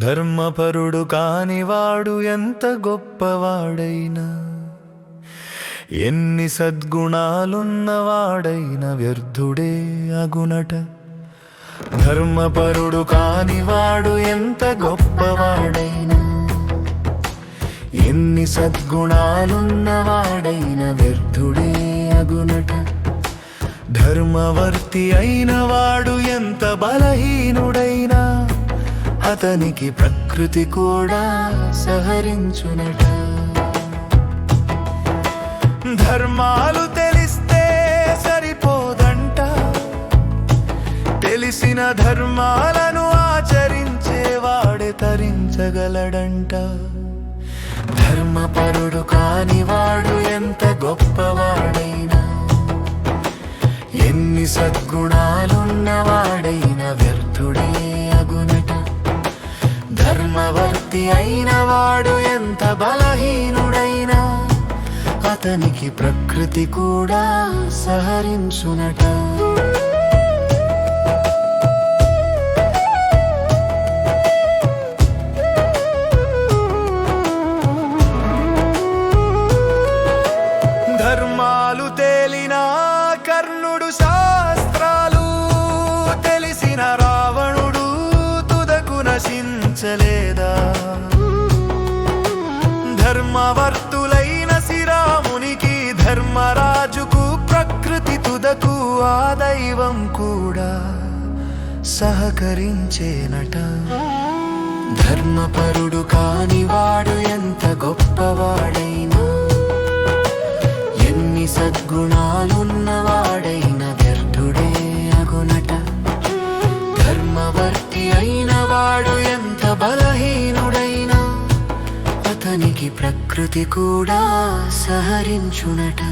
ధర్మపరుడు కానివాడు ఎంత గొప్పవాడైనా ఎన్ని సద్గుణాలున్నవాడైన వ్యర్థుడే అగునట. ధర్మపరుడు కానివాడు ఎంత గొప్పవాడైనా ఎన్ని సద్గుణాలున్నవాడైన వ్యర్థుడే అగునట. ధర్మవర్తి అయిన వాడు ఎంత బలహీనుడైనా అతనికి ప్రకృతి కూడా సహరించునట. ధర్మాలు తెలిస్తే సరిపోదంట. తెలిసిన ధర్మాలను ఆచరించేవాడే తరించగలడంట. ధర్మపరుడు కానివాడు ఎంత గొప్పవాడైనా. ఎన్ని సద్గుణాలున్నవాడైన వ్యర్థుడే ధర్మవర్తి అయిన వాడు ఎంత బలహీనుడైనా అతనికి ప్రకృతి కూడా సహరించునట. ధర్మాలు తేలినా కర్ణుడు సా నశించలేదా ధర్మవర్తులైన శ్రీరామునికి ధర్మరాజుకు ప్రకృతి తుదకు ఆ దైవం కూడా సహకరించేనట. ధర్మపరుడు కానివాడు ఎంత గొప్పవాడైనా ధర్మవర్తి అయిన వాడు ఎంత బలహీనుడైనా అతనికి ప్రకృతి కూడా సహరించునట.